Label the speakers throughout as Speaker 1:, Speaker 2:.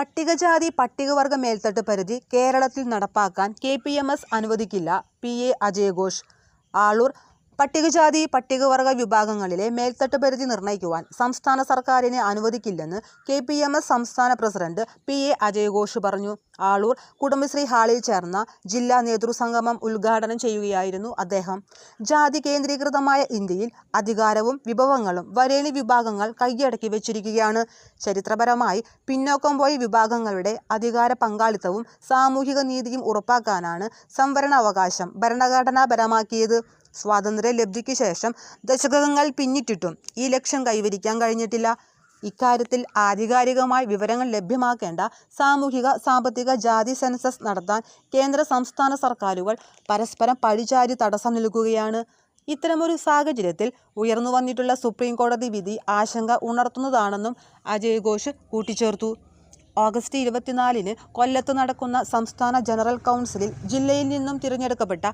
Speaker 1: പട്ടികജാതി പട്ടികവർഗ മേൽത്തട്ട് പരിധി കേരളത്തിൽ നടപ്പാക്കാൻ കെ പി എം എസ് അനുവദിക്കില്ല. പി. എ. അജയഘോഷ്. ആളൂർ പട്ടികജാതി പട്ടികവർഗ വിഭാഗങ്ങളിലെ മേൽത്തട്ട് പരിധി നിർണയിക്കുവാൻ സംസ്ഥാന സർക്കാരിനെ അനുവദിക്കില്ലെന്ന് കെ പി എം എസ് സംസ്ഥാന പ്രസിഡന്റ് പി. എ. അജയഘോഷ് പറഞ്ഞു. ആളൂർ കുടുംബശ്രീ ഹാളിൽ ചേർന്ന ജില്ലാ നേതൃസംഗമം ഉദ്ഘാടനം ചെയ്യുകയായിരുന്നു അദ്ദേഹം. ജാതി കേന്ദ്രീകൃതമായ ഇന്ത്യയിൽ അധികാരവും വിഭവങ്ങളും വരേണി വിഭാഗങ്ങൾ കൈയടക്കി വെച്ചിരിക്കുകയാണ്. ചരിത്രപരമായി പിന്നോക്കം പോയ വിഭാഗങ്ങളുടെ അധികാര പങ്കാളിത്തവും സാമൂഹിക നീതിയും ഉറപ്പാക്കാനാണ് സംവരണാവകാശം ഭരണഘടനാപരമാക്കിയത്. സ്വാതന്ത്ര്യ ലബ്ധിക്ക് ശേഷം ദശകങ്ങൾ പിന്നിട്ടിട്ടും ഈ ലക്ഷ്യം കൈവരിക്കാൻ കഴിഞ്ഞിട്ടില്ല. ഇക്കാര്യത്തിൽ ആധികാരികമായി വിവരങ്ങൾ ലഭ്യമാക്കേണ്ട സാമൂഹിക സാമ്പത്തിക ജാതി സെൻസസ് നടത്താൻ കേന്ദ്ര സംസ്ഥാന സർക്കാരുകൾ പരസ്പരം പഴിചാരി തടസ്സം നൽകുകയാണ് ഇത്തരമൊരു സാഹചര്യത്തിൽ ഉയർന്നു വന്നിട്ടുള്ള സുപ്രീം കോടതി വിധി ആശങ്ക ഉണർത്തുന്നതാണെന്നും അജയ് ഘോഷ് കൂട്ടിച്ചേർത്തു. ഓഗസ്റ്റ് ഇരുപത്തിനാലിന് കൊല്ലത്ത് നടക്കുന്ന സംസ്ഥാന ജനറൽ കൗൺസിലിൽ ജില്ലയിൽ നിന്നും തിരഞ്ഞെടുക്കപ്പെട്ട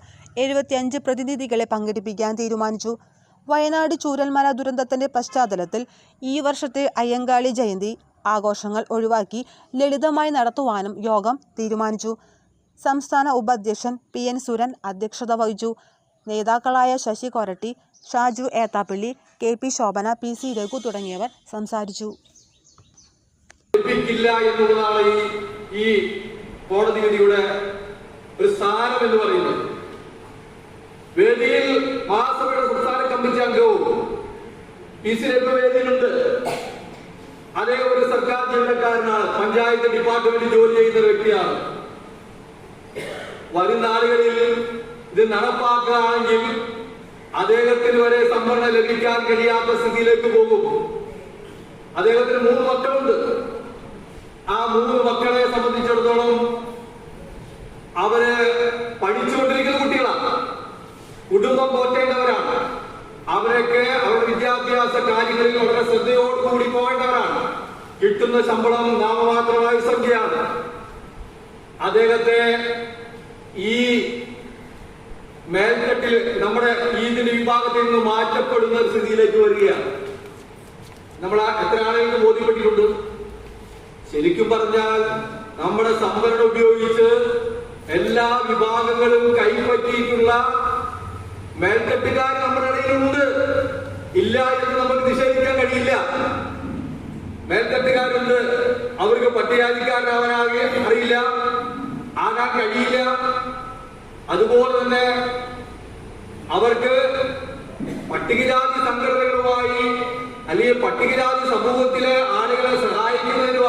Speaker 1: എഴുപത്തിയഞ്ച് പ്രതിനിധികളെ പങ്കെടുപ്പിക്കാൻ തീരുമാനിച്ചു. വയനാട് ചൂരൽമല ദുരന്തത്തിന്റെ പശ്ചാത്തലത്തിൽ ഈ വർഷത്തെ അയ്യങ്കാളി ജയന്തി ആഘോഷങ്ങൾ ഒഴിവാക്കി ലളിതമായി നടത്തുവാനും യോഗം തീരുമാനിച്ചു. സംസ്ഥാന ഉപാധ്യക്ഷൻ പി എൻ സുരൻ അധ്യക്ഷത വഹിച്ചു. നേതാക്കളായ Sasi Koratty Shaju Ethappally K P Shobhana P C Raghu തുടങ്ങിയവർ സംസാരിച്ചു.
Speaker 2: എന്നുള്ളതാണ് ഈ കോടതി വിധിയുടെ ഒരു സാരം എന്ന് പറയുന്നത്. വേദിയിൽ അംഗവും പി സി രഘു അദ്ദേഹം ഒരു സർക്കാർ ജീവനക്കാരനാണ്. പഞ്ചായത്ത് ഡിപ്പാർട്ട്മെന്റിൽ ജോലി ചെയ്യുന്ന വ്യക്തിയാണ്. വരും നാളുകളിൽ ഇത് നടപ്പാക്കുകയാണെങ്കിൽ അദ്ദേഹത്തിന് വരെ സംവരണം ലഭിക്കാൻ കഴിയാത്ത സ്ഥിതിയിലേക്ക് പോകും. അദ്ദേഹത്തിന് മൂന്ന് മക്കളുണ്ട്. ആ മൂന്ന് വളരെ ശ്രദ്ധയോടുകൂടി പോകേണ്ടവരാണ്. കിട്ടുന്ന ശമ്പളം നാമമാത്രമായ സംഖ്യയാണ്. അദ്ദേഹത്തെ ഈ മേൽക്കെട്ടിൽ നമ്മുടെ ഈ ഇതിന്റെ വിഭാഗത്തിൽ നിന്ന് മാറ്റപ്പെടുന്ന സ്ഥിതിയിലേക്ക് വരികയാണ്. നമ്മൾ എത്ര ആളുകൾക്ക് ബോധ്യപ്പെട്ടിട്ടുണ്ട്? ശരിക്കും പറഞ്ഞാൽ നമ്മുടെ സംവരണം ഉപയോഗിച്ച് എല്ലാ വിഭാഗങ്ങളും കൈപ്പറ്റിയിട്ടുള്ള മേൽക്കെട്ടുകാർ നമ്മുടെ ഇടയിലുണ്ട്. ഇല്ല എന്ന് നമുക്ക് നിഷേധിക്കാൻ കഴിയില്ല. മേൽത്തട്ടുകാരുണ്ട്. അവർക്ക് പട്ടികജാതിക്കാരനാവാനാകെ അറിയില്ല. ആകാൻ കഴിയില്ല. അതുപോലെ തന്നെ അവർക്ക് പട്ടികജാതി സംഘടനകളുമായി അല്ലെങ്കിൽ പട്ടികജാതി സമൂഹത്തിലെ ആളുകളെ സഹായിക്കുന്ന